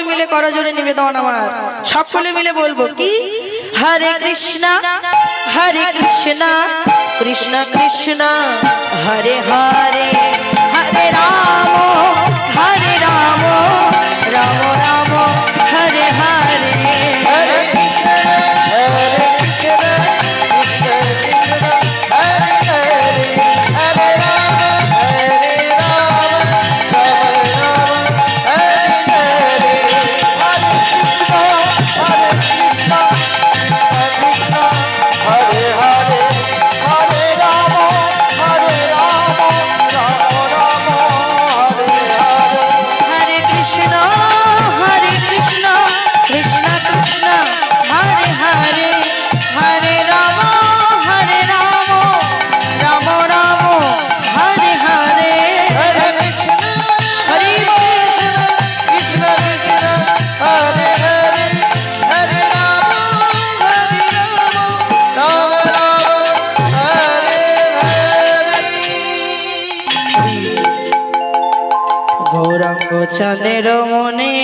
সকলে মিলে করো জোরে নিবেদন আমার। সকলে মিলে বলব কি? হরে কৃষ্ণ হরে কৃষ্ণ কৃষ্ণ কৃষ্ণ, হরে হরে হরে রাম। ও চাঁদের মনে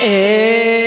É.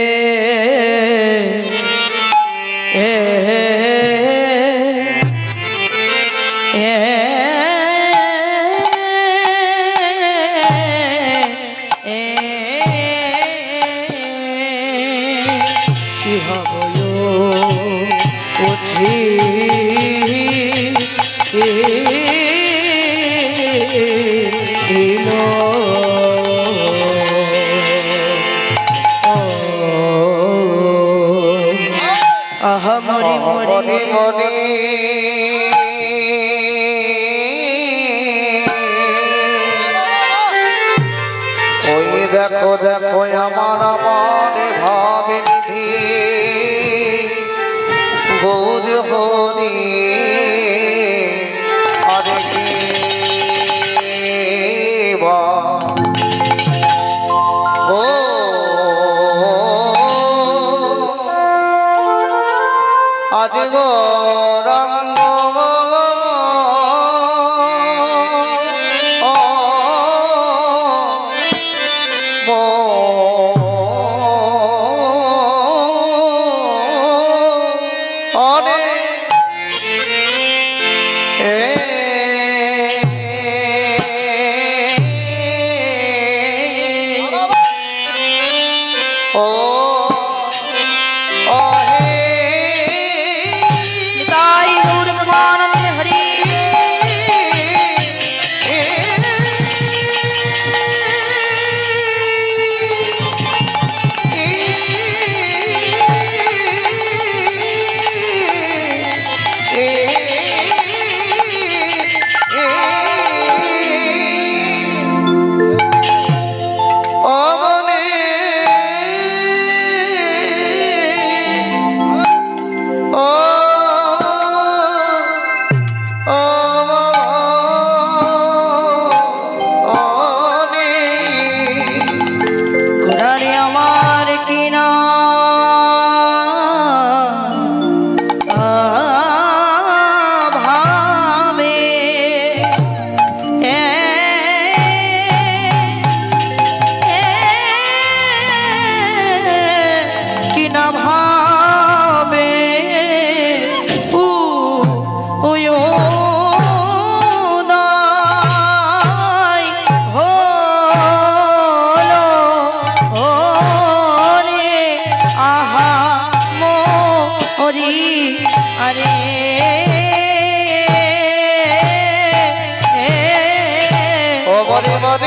ও মনে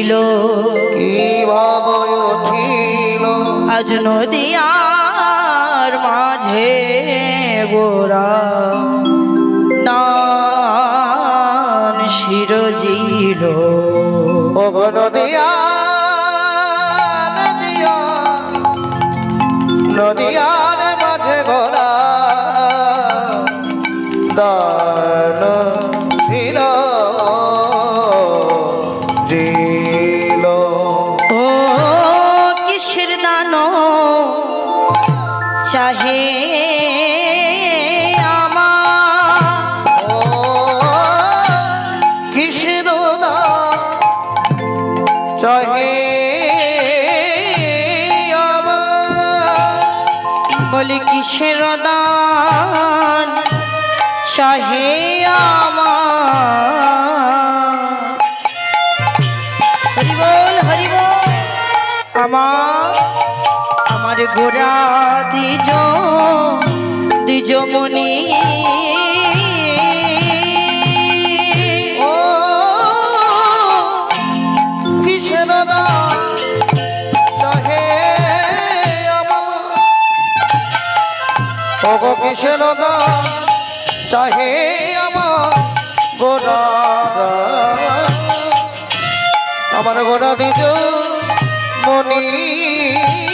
উঠিল কি ভাব উঠিল? আজ নদিয়ার গোরা দিজ দ্বিজমণি ও কিসের না চাহে আমার ও গো কিসের না চাহে আমার গোরা নিজ মনি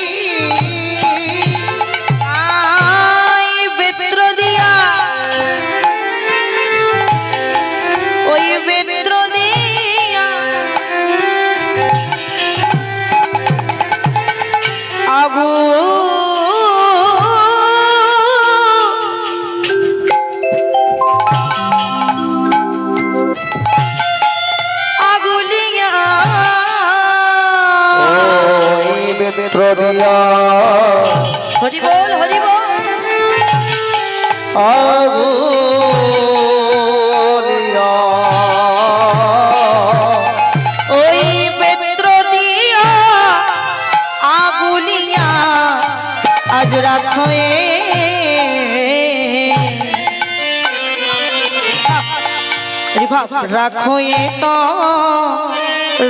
আজ রাখয়ে রাখয়ে তো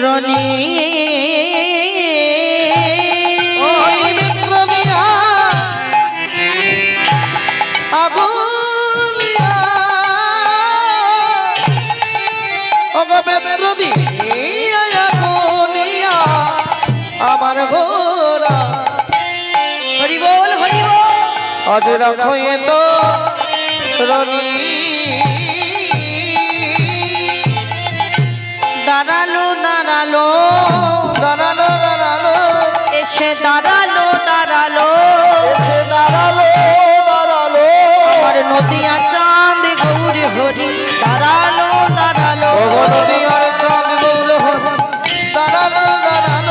রনি। আজ রাখো তো রনি। দাঁড়াল দাঁড়াল দাঁড়াল দাঁড়াল এসে দাঁড়াল দাঁড়াল। এসে দাঁড়াল দাঁড়াল। আমার নদিয়া চাঁদ গৌর হরি দাঁড়াল দাঁড়াল। নদিয়ার চাঁদ গৌর হরি। দাঁড়াল দাঁড়াল।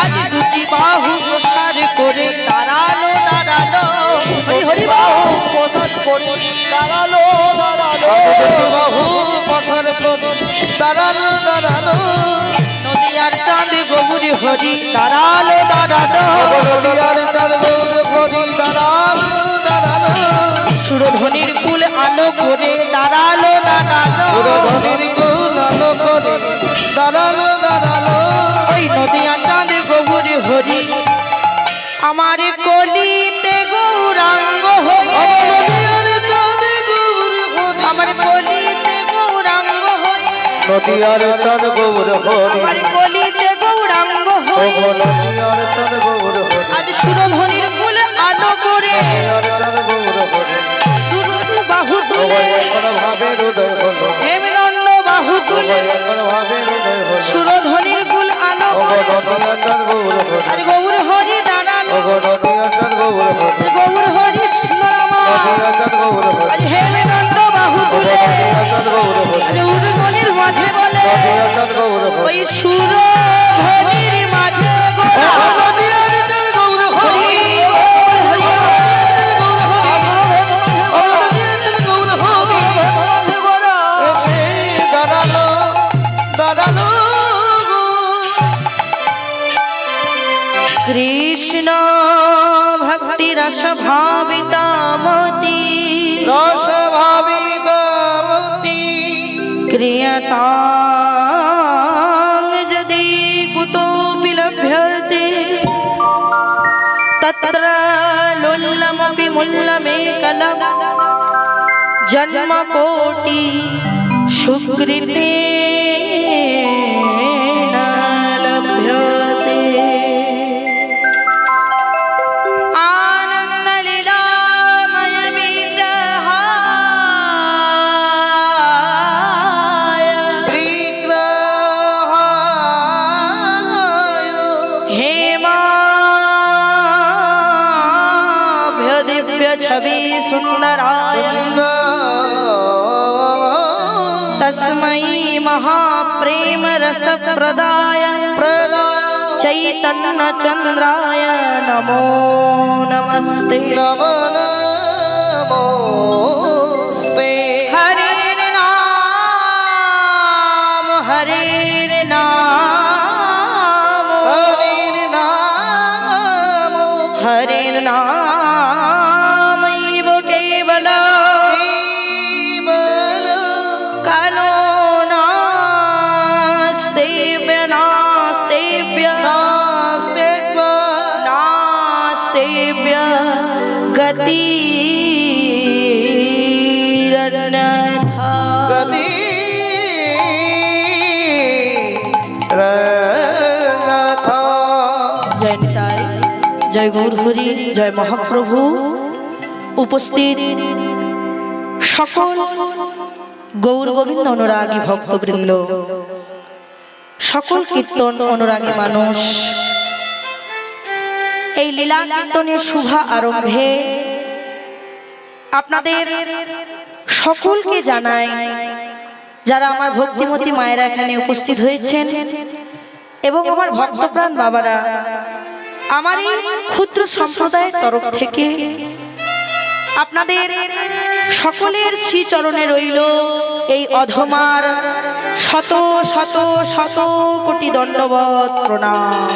আজ দুটি বাহু প্রসার করে দাঁড়াল দাঁড়াল। দাঁড়াল দাঁড়াল। বাহু প্রসাদ দাঁড়াল দাঁড়াল। নদিয়ার চাঁদ গৌর হরি দাঁড়াল দাঁড়াল। ওগো নদিয়ার চাঁদ গৌর দাঁড়াল দাঁড়াল। সুরধ্বনির কুল আলো করে দাঁড়াল দাঁড়াল। পুরোধনির কুল আলো করে দাঁড়াল দাঁড়াল। ওই নদিয়া চাঁদ গৌর হরি আমার কলিতে নদিয়ার চাঁদ গৌর হরি। কলিতে গৌরাঙ্গ ওগো নদিয়ার চাঁদ গৌর হরি। আজ সুরধ্বনির কুল আলো করে। নদিয়ার চাঁদ গৌর হরি। দুরু বাহু তুলে। এখন ভাবে হৃদয় হলো। হেমদণ্ড বাহু তুলে। ভাবে হৃদয় হলো। সুরধ্বনির কুল আলো করে। নদিয়ার চাঁদ গৌর হরি। আজ গৌর হরি নদিয়ার চাঁদ গৌর হরি। গৌর হরি সুন্দরমা নদিয়ার চাঁদ গৌর হরি। আজ হেমদণ্ড বাহু ওগো তুলে নদিয়ার চাঁদ গৌর হরি আজ উর্বনির মাঝে বলে নদিয়ার চাঁদ গৌর হরি ওই সুরধ্বনির মাঝে গোরা ওগো নদিয়ার চাঁদ গৌর হরি হরি বল, হরি বল। গৌর হরি ওগো নদিয়ার চাঁদ গৌর হরি এসে দাঁড়াল দাঁড়াল গো। কৃষ্ণ রস ভাবিতামতি রস ভাবিত क्रियतां यदि कुतोऽपि लभ्यते तत्र लुल्लमपि जन्मकोटि दिव्य छवि सुन्दराय तस्मै महाप्रेम रसप्रदाय चैतन्य चन्द्राय नमो नमस्ते नमोस्ते। हरे नाम हरे জয় গৌর হরি, জয় মহাপ্রভু। উপস্থিত সকল গৌর গোবিন্দ অনুরাগী ভক্তবৃন্দ, সকল কীর্তন অনুরাগী মানুষ, এই লীলা কীর্তনের শুভা আরম্ভে আপনাদের সকলকে জানাই, যারা আমার ভক্তিমতী মায়েরা এখানে উপস্থিত হয়েছেন এবং আমার ভক্তপ্রাণ বাবারা আমার এই ক্ষুদ্র সম্প্রদায়ের তরফ থেকে আপনাদের সকলের শ্রীচরণে রইল এই অধমার শত শত শত কোটি দণ্ডবত প্রণাম।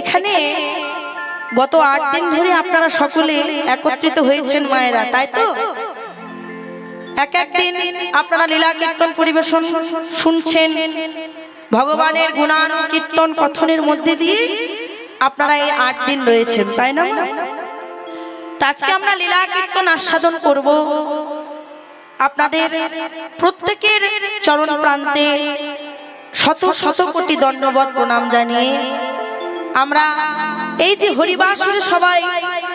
এখানে গত আট দিন ধরে আপনারা সকলে একত্রিত হয়েছেন মায়েরা, তাই তো? এক একদিন আপনারা লীলা কীর্তন পরিবেশন শুনছেন ভগবানের গুণান কীর্তন কথনের মধ্যে দিয়ে আপনারা এই আট দিন রয়েছেন, তাই না আজকে আমরা লীলা কীর্তন আস্বাদন করব। আপনাদের প্রত্যেকের চরণ প্রান্তে শত শত কোটি দণ্ডবত প্রণাম জানিয়ে আমরা এই যে হরিবাসরে সবাই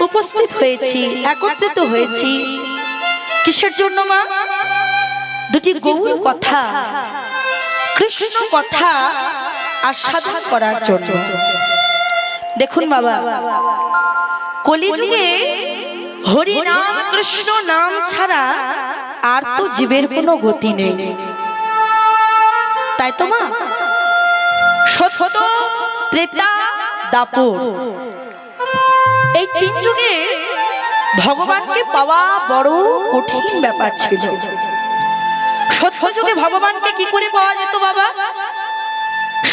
উপস্থিত হয়েছি, একত্রিত হয়েছি, কিসের জন্য মা? দুটি গৌর কথা। কৃষ্ণ কথা আস্বাদন করার জন্য। দেখুন বাবা, কলিযুগে হরি নাম কৃষ্ণ নাম ছাড়া আর তো জীবের কোনো গতি নেই। তাই তো মা, সত্য ত্রেতা দাপর। এই তিন যুগে ভগবানকে পাওয়া বড় কঠিন ব্যাপার ছিল। সত্য যুগে ভগবানকে কি করে পাওয়া যেত বাবা?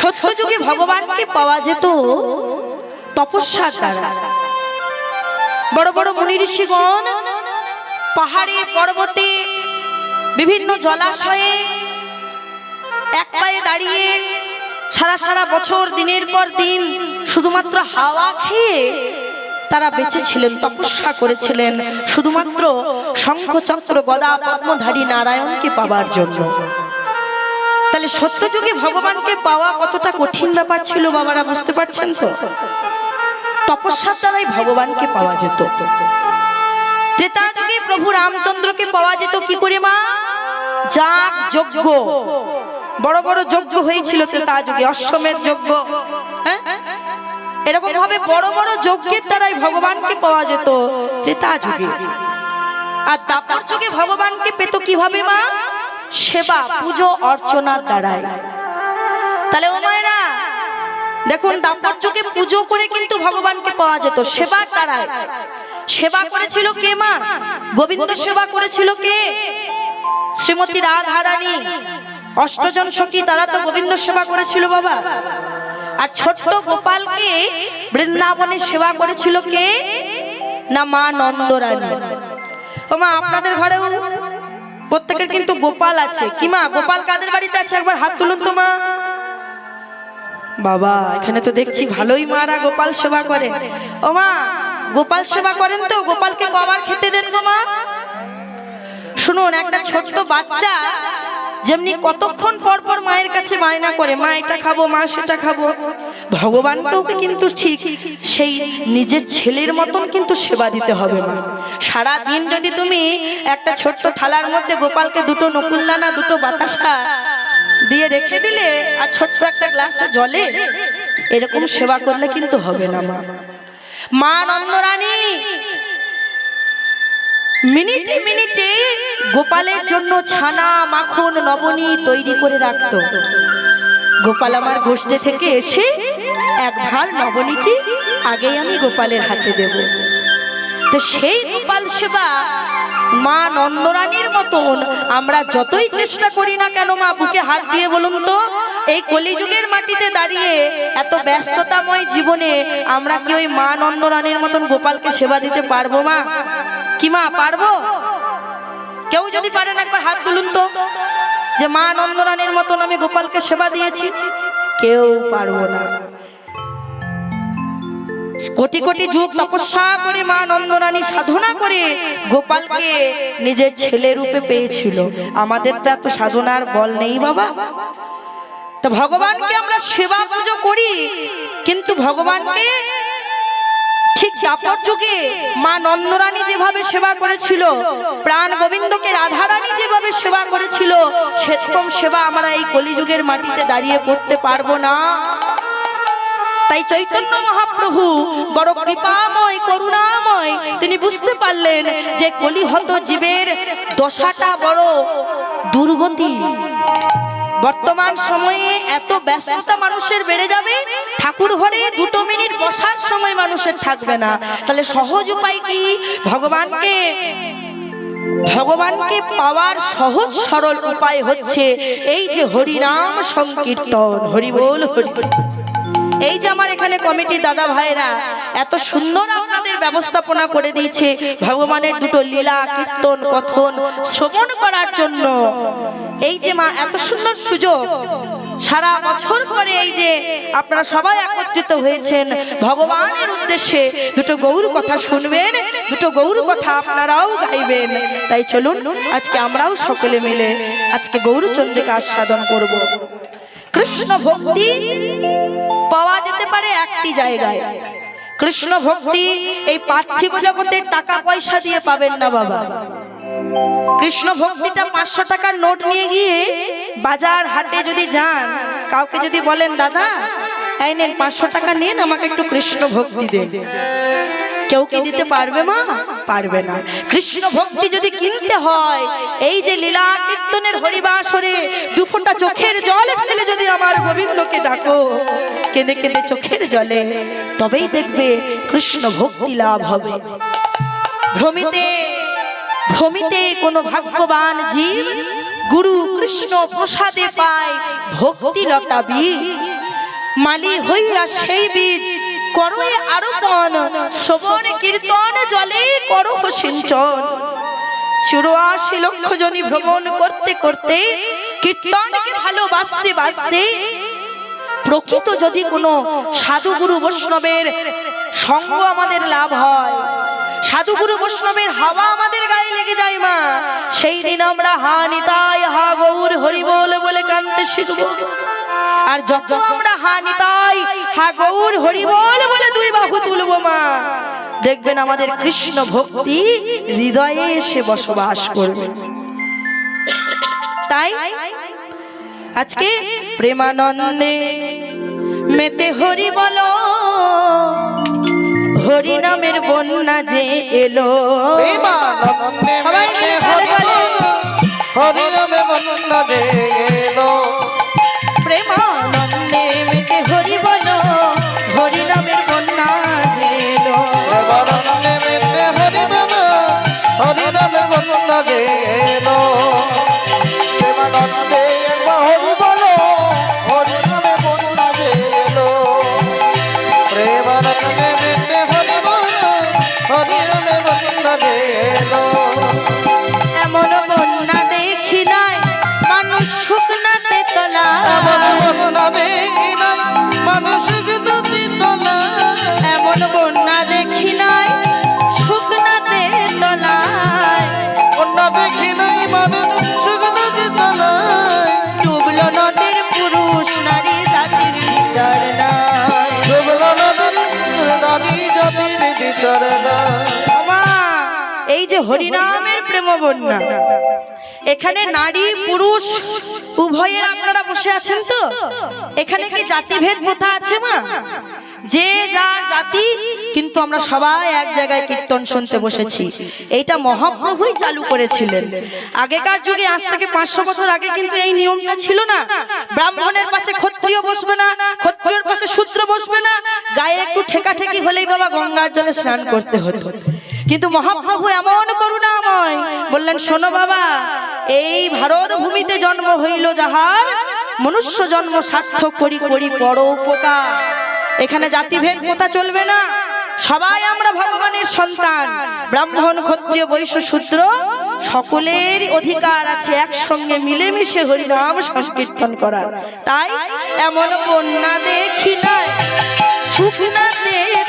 সত্য যুগে ভগবানকে পাওয়া যেত তপস্যার দ্বারা। বড় বড় মুনি ঋষিগণ পাহাড়ে, পর্বতে, বিভিন্ন জলাশয়ে এক পায়ে দাঁড়িয়ে সারা সারা বছর, দিনের পর দিন শুধুমাত্র হাওয়া খেয়ে তারা বেঁচে ছিলেন তপস্যা করেছিলেন। শুধুমাত্র শঙ্খ চক্র গদা পদ্মধারী নারায়ণকে পাবার জন্য। তাহলে সত্যযুগে ভগবানকে পাওয়া কতটা কঠিন ব্যাপার ছিল বাবারা, বুঝতে পারছেন তো? তপস্যার দ্বারাই ভগবানকে পাওয়া যেত। ত্রেতা যুগে প্রভু রামচন্দ্রকে পাওয়া যেত কি করে মা? যাগ যজ্ঞ। বড় বড় যজ্ঞ হয়েছিল ত্রেতা যুগে অশ্বমেধ যজ্ঞ। হ্যাঁ? এরকম ভাবে বড় বড় যজ্ঞের দ্বারাই ভগবানকে পাওয়া যেত। ত্রেতা যুগে। আর দাপর যুগে ভগবানকে পেত কীভাবে মা? সেবা, পুজো অর্চনার দ্বারাই। তাহলে ও মায়েরা, দেখুন দাপর যুগে পুজো করে কিন্তু ভগবানকে পাওয়া যেত। সেবার দ্বারাই। সেবা করেছিল কে মা? গোবিন্দ সেবা করেছিল কে? শ্রীমতী রাধারানী। অষ্টজন সখী, তারা তো গোবিন্দ সেবা করেছিল বাবা। আর ছোট্ট গোপালকে বৃন্দাবনে সেবা করেছিল কে? না, মা নন্দরানী। ও মা, আপনাদের ঘরেও প্রত্যেকের কিন্তু গোপাল আছে। কি মা, গোপাল কাদের বাড়িতে আছে? একবার হাত তুলুন তো মা। বাবা, এখানে তো দেখছি ভালোই মারা গোপাল সেবা করে। ও মা, গোপাল সেবা করেন তো? গোপালকে কবার খেতে দেন গো মা? শুনুন, একটা ছোট্ট বাচ্চা যেমনি কতক্ষণ পর পর মায়ের কাছে বায়না করে মা এটা খাব মা সেটা খাব। ভগবানকেও কিন্তু ঠিক সেই নিজের ছেলের মতন কিন্তু সেবা দিতে হবে মা। সারা দিন যদি তুমি একটা ছোট্ট থালার মধ্যে গোপালকে দুটো নকুল্লানা দুটো বাতাসা দিয়ে রেখে দিলে আর ছোট্ট একটা গ্লাসে জলে এরকম সেবা করলে কিন্তু হবে না মা। মা নন্দরানী মিনিটে মিনিটে গোপালের জন্য ছানা, মাখন, নবনী তৈরি করে রাখতো। গোপাল আমার গোষ্ঠে থেকে এসে এক ভার নবনীটি আগেই আমি গোপালের হাতে দেব। তো সেই গোপাল সেবা মা নন্দরানীর মতন আমরা যতই চেষ্টা করি না কেন, মা বুকে হাত দিয়ে বলুন তো, এই কলিযুগের মাটিতে দাঁড়িয়ে এত ব্যস্ততাময় জীবনে আমরা কি ওই মা নন্দরানীর মতন গোপালকে সেবা দিতে পারব, মা? কি মা, পারব? কেউ যদি পারেন একবার হাত তুলুন তো। যে মা নন্দরানীর মতন আমি গোপালকে সেবা দিয়েছি, কেউ পারব না। কোটি কোটি যুগ তপস্যা করে মা নন্দরানী সাধনা করে গোপালকে নিজের ছেলে রূপে পেয়েছিল। আমাদের তো এত সাধনার বল নেই বাবা। তো ভগবানকে আমরা সেবা পুজো করি, কিন্তু ভগবানকে ঠিক দাপর যুগে মা নন্দরানী যেভাবে সেবা করেছিল, প্রাণ গোবিন্দকে রাধারানী যেভাবে সেবা করেছিল, সেরকম সেবা আমরা এই কলিযুগের মাটিতে দাঁড়িয়ে করতে পারব না। তাই চৈতন্য মহাপ্রভু বড় কৃপাময়, করুণাময়, তিনি বুঝতে পারলেন যে কলিহত জীবের দশাটা বড় দুর্গতি। বর্তমান সময়ে এত ব্যস্ততা মানুষের বেড়ে যাবে, ঠাকুর ঘরে দুটো মিনিট বসার সময় মানুষের থাকবে না। তাহলে সহজ উপায় কি? ভগবানকে ভগবানকে পাওয়ার সহজ সরল উপায় হচ্ছে এই যে হরিনাম সংকীর্তন। হরি বল, হরি। এই যে আমার এখানে কমিটি দাদা ভাইরা, এত সুন্দর আপনাদের ব্যবস্থাপনা করে দিয়েছে। ভগবানের দুটো লীলা, কীর্তন, কথন, শ্রবণ করার জন্য। এই যে মা, এত সুন্দর সুযোগ। সারা বছর পরে এই যে আপনারা সবাই একত্রিত হয়েছেন। ভগবানের উদ্দেশ্যে দুটো গৌর কথা শুনবেন, দুটো গৌর কথা আপনারাও গাইবেন। তাই চলুন, আজকে আমরাও সকলে মিলে আজকে গৌরচন্দ্রিকা আস্বাদন করব। কৃষ্ণ ভক্তি পাওয়া যেতে পারে একটি জায়গায়। কৃষ্ণ ভক্তি এই পার্থিব জগতের টাকা পয়সা দিয়ে পাবেন না বাবা। কৃষ্ণ ভক্তিটা পাঁচশো টাকার নোট নিয়ে গিয়ে বাজার হাটে যদি যান, কাউকে যদি বলেন, দাদা, এই নেন, পাঁচশো টাকা নিন, আমাকে একটু কৃষ্ণ ভক্তি দেন। কেউ কি দিতে পারবে মা? পারবে না। কৃষ্ণ ভক্তি যদি কিনতে হয়, এই যে লীলা কীর্তনের হরিবাসরে দু ফোঁটা চোখের জল ফেলে যদি আমার গোবিন্দকে ডাকো, কেঁদে কেঁদে চোখের জলে, তবেই দেখবে কৃষ্ণ ভক্তি লাভ হবে। ভ্রমিতে ভ্রমিতে কোনো ভাগ্যবান জীব গুরু কৃষ্ণ প্রসাদে পায় ভক্তি লতা বীজ। মালি হইয়া সেই বীজ করো এ আরোপণ। কীর্তন, জলে করো সিঞ্চন। চুরাশি লক্ষ জনী ভ্রমণ করতে করতে কীর্তনকে ভালোবাসতে বাসতে প্রকৃত যদি কোনো সাধুগুরু বৈষ্ণবের সঙ্গ আমাদের লাভ হয়, সাধুগুরু বৈষ্ণবের হাওয়া আমাদের গায়ে লেগে যায় মা, সেই দিন আমরা হা নিতাই হা গৌর হরি বলে কানতে শিখব। আর যত আমরা হানি তাই হা গৌর হরি বল বলে দুই বাহু তুলব মা। দেখবেন আমাদের কৃষ্ণ ভক্তি হৃদয়ে এসে বসবাস করবে। তাই আজকে প্রেমানন্দে মেতে হরি বলো হরি নামের বন্যা যে এলো। সবাই। হরি নামে বন্যা দে এলো। এই যে হরিনামের প্রেম বন্যা এখানে নারী পুরুষ উভয়ের আপনারা বসে আছেন তো? এখানে কি জাতিভেদ প্রথা আছে মা? যে যার জাতি, কিন্তু আমরা সবাই এক জায়গায় কীর্তন শুনতে বসেছি। এইটা মহাপ্রভুই চালু করেছিলেন। আগেকার যুগে, আজ থেকে পাঁচশো বছর আগে কিন্তু এই নিয়মটা ছিল না। ব্রাহ্মণের পাশে ক্ষত্রিয় বসবে না, ক্ষত্রিয়র পাশে শূদ্র বসবে না। গায়ে একটু ঠেকাঠেকি হলেই বাবা গঙ্গার জলে স্নান করতে হতো। কিন্তু মহাপ্রভু এমন করুণাময়। বললেন, শোনো বাবা, এই ভারত ভূমিতে জন্ম হইল যাহার মনুষ্য জন্ম সার্থক করি করি বড় উপকার। এখানে জাতিভেদ প্রথা চলবে না। সবাই আমরা ভগবানের সন্তান। ব্রাহ্মণ, ক্ষত্রিয়, বৈশ্য, শূদ্র সকলের অধিকার আছে একসঙ্গে মিলেমিশে হরিনাম সংকীর্তন করার। তাই এমন বন্যা দেখি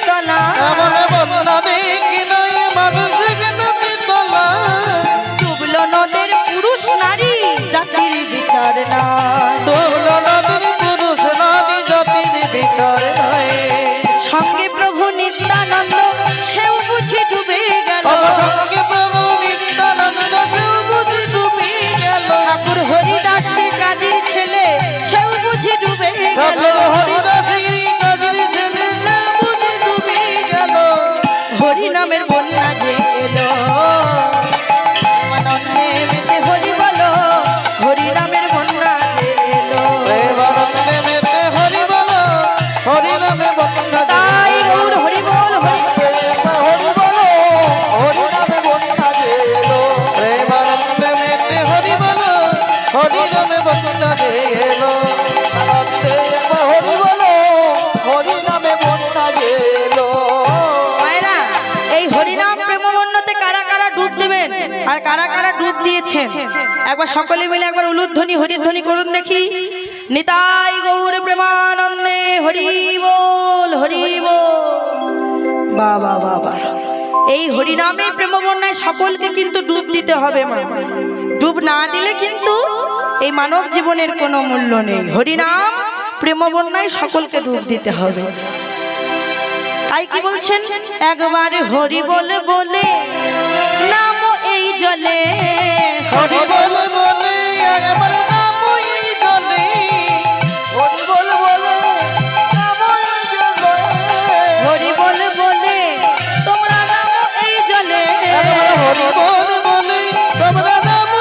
তলা এমন বন্যা দেখি নাই নাই। সঙ্গে প্রভু নিত্যানন্দ সেও বুঝি ডুবে গেল। অবসঙ্গে প্রভু নিত্যানন্দ সেও বুঝি ডুবি গেল। ঠাকুর হরিদাস সে কাজীর ছেলে সেও বুঝি ডুবে গেল। আর কারা কারা ডুব দিয়েছেন? একবার সকলে মিলে একবার উলুধ্বনি, হরিধ্বনি করুন দেখি। নিতাই গৌর প্রেমানন্দে হরি বল হরি বাবা বাবা এই হরিনামের প্রেমবন্যায় সকলকে কিন্তু ডুব দিতে হবে, মা। ডুব না দিলে কিন্তু এই মানব জীবনের কোনো মূল্য নেই। হরিনাম প্রেমবন্যায় সকলকে ডুব দিতে হবে। তাই কি বলছেন? একবার হরি বলে বলে নাম এই জলে। হরি বল বলে আমার নাম এই জলে। হরি বল বলে হরি বল বলে তোমরা নাম এই জলে। হরি বল